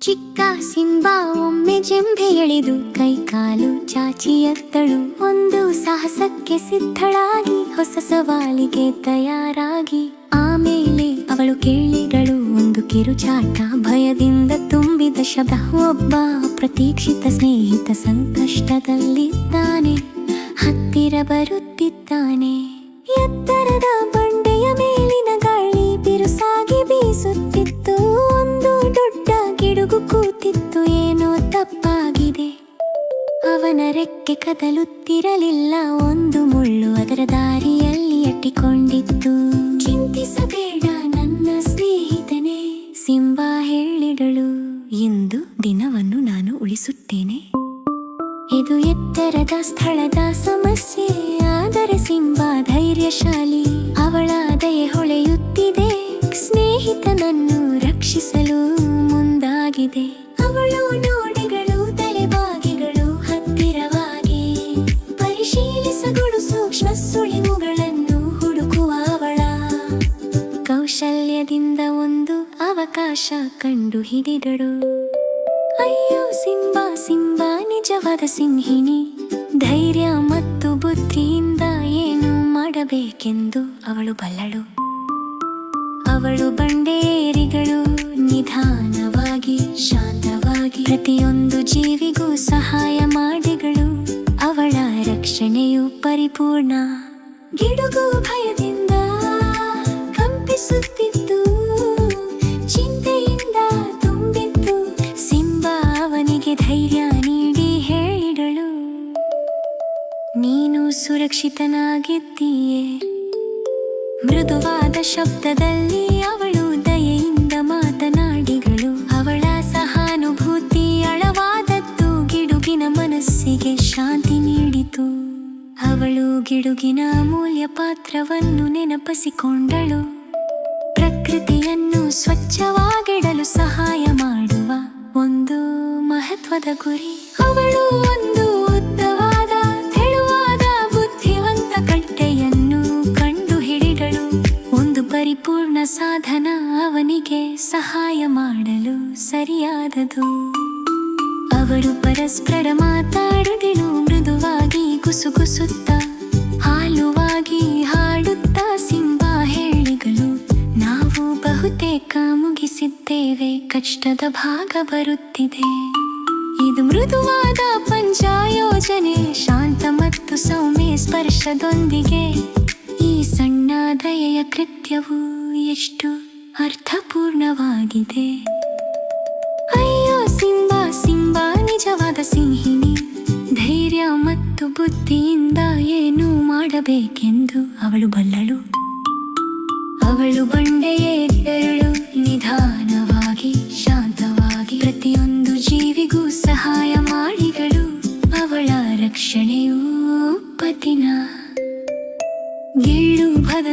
ಚಿಕ್ಕ ಸಿಂಬಾ ಒಮ್ಮೆ ಜಂಬೆ ಎಳೆದು ಕೈ ಕಾಲು ಚಾಚಿ ಎತ್ತಳು. ಒಂದು ಸಾಹಸಕ್ಕೆ ಸಿದ್ಧಳಾಗಿ ಹೊಸ ಸವಾಲಿಗೆ ತಯಾರಾಗಿ. ಆಮೇಲೆ ಅವಳು ಕೇಳಿದಳು, ಒಂದು ಕಿರುಚಾಟ ಭಯದಿಂದ ತುಂಬಿದ ಶಬ್ದ. ಒಬ್ಬ ಪ್ರತೀಕ್ಷಿತ ಸ್ನೇಹಿತ ಸಂಕಷ್ಟದಲ್ಲಿದ್ದಾನೆ, ಹತ್ತಿರ ಬರುತ್ತಿದ್ದಾನೆ. ಎತ್ತರದ ಅವನ ರೆಕ್ಕೆ ಕದಲುತ್ತಿರಲಿಲ್ಲ. ಒಂದು ಮುಳ್ಳು ಅದರ ದಾರಿಯಲ್ಲಿ ಅಟ್ಟಿಕೊಂಡಿತ್ತು ಚಿಂತಿಸಬೇಡ ನನ್ನ ಸ್ನೇಹಿತನೇ, ಸಿಂಬಾ ಹೇಳಿದಳು. ಇಂದು ದಿನವನ್ನು ನಾನು ಉಳಿಸುತ್ತೇನೆ. ಇದು ಎತ್ತರದ ಸ್ಥಳದ ಸಮಸ್ಯೆ, ಆದರೆ ಸಿಂಬಾ ಧೈರ್ಯಶಾಲಿ. ಅವಳ ದಯೆ ಹೊಳೆಯುತ್ತಿದೆ, ಸ್ನೇಹಿತನನ್ನು ರಕ್ಷಿಸಲು ಮುಂದಾಗಿದೆ. ಅವಳು ಕಂಡು ಹಿಡಿದಳು. ಅಯ್ಯೋ ಸಿಂಬಾ ಸಿಂಬಾ, ನಿಜವಾದ ಸಿಂಹಿಣಿ. ಧೈರ್ಯ ಮತ್ತು ಬುದ್ಧಿಯಿಂದ ಏನು ಮಾಡಬೇಕೆಂದು ಅವಳು ಬಲ್ಲಳು. ಅವಳು ಬಂಡೇರಿಗಳು, ನಿಧಾನವಾಗಿ, ಶಾಂತವಾಗಿ, ಪ್ರತಿಯೊಂದು ಜೀವಿಗೂ ಸಹಾಯ ಮಾಡಿಗಳು. ಅವಳ ರಕ್ಷಣೆಯು ಪರಿಪೂರ್ಣ. ಗಿಡುಗು ಭಯದಿಂದ ಕಂಪಿಸುತ್ತಿತ್ತು ಧೈರ್ಯ ನೀಡಿ ಹೇಳಿದಳು. ನೀನು ಸುರಕ್ಷಿತನಾಗಿದ್ದೀಯೇ. ಮೃದುವಾದ ಶಬ್ದದಲ್ಲಿ ಅವಳು ದಯೆಯಿಂದ ಮಾತನಾಡಿಗಳು ಅವಳ ಸಹಾನುಭೂತಿ ಅಳವಾದದ್ದು ಗಿಡುಗಿನ ಮನಸ್ಸಿಗೆ ಶಾಂತಿ ನೀಡಿತು. ಅವಳು ಗಿಡುಗಿನ ಅಮೂಲ್ಯ ಪಾತ್ರವನ್ನು ನೆನಪಿಸಿಕೊಂಡಳು. ಪ್ರಕೃತಿಯನ್ನು ಸ್ವಚ್ಛವಾಗಿಡಲು ಸಹಾಯ ಒಂದು ಮಹತ್ವದ ಗುರಿ. ಅವಳು ಒಂದು ಉದ್ದವಾದ, ತೆಳುವಾದ, ಬುದ್ಧಿವಂತ ಕಟ್ಟೆಯನ್ನು ಕಂಡು ಹಿಡಿದಳು. ಒಂದು ಪರಿಪೂರ್ಣ ಸಾಧನ ಅವನಿಗೆ ಸಹಾಯ ಮಾಡಲು ಸರಿಯಾದದು. ಅವರು ಪರಸ್ಪರ ಮಾತಾಡಿದಳು ಮೃದುವಾಗಿ ಗುಸುಗುಸುತ್ತ, ಹಾಲುವಾಗಿ ಹಾಡುತ್ತಾ ಸಿಂಬಾ ಹೇಳಿಗಳು ನಾವು ಬಹುತೇಕ ಮುಗಿಸಿದ್ದೇವೆ, ಕಷ್ಟದ ಭಾಗ ಬರುತ್ತಿದೆ. ಇದು ಮೃದುವಾದ ಪಂಚಾಯೋಜನೆ, ಶಾಂತ ಮತ್ತು ಸೌಮ್ಯ ಸ್ಪರ್ಶದೊಂದಿಗೆ. ಈ ಸಣ್ಣ ದಯೆಯ ಕೃತ್ಯವು ಎಷ್ಟು ಅರ್ಥಪೂರ್ಣವಾಗಿದೆ. ಅಯ್ಯೋ ಸಿಂಬಾ ಸಿಂಬಾ, ನಿಜವಾದ ಸಿಂಹಿಣಿ, ಧೈರ್ಯ ಮತ್ತು ಬುದ್ಧಿಯಿಂದ ಏನು ಮಾಡಬೇಕೆಂದು ಅವಳು ಬಲ್ಲಳು. ಅವಳು ಬಂಡೆಯೇ ಕ್ಷಣೆಯೂ ಪತಿನ ಗೇಳು ಭದ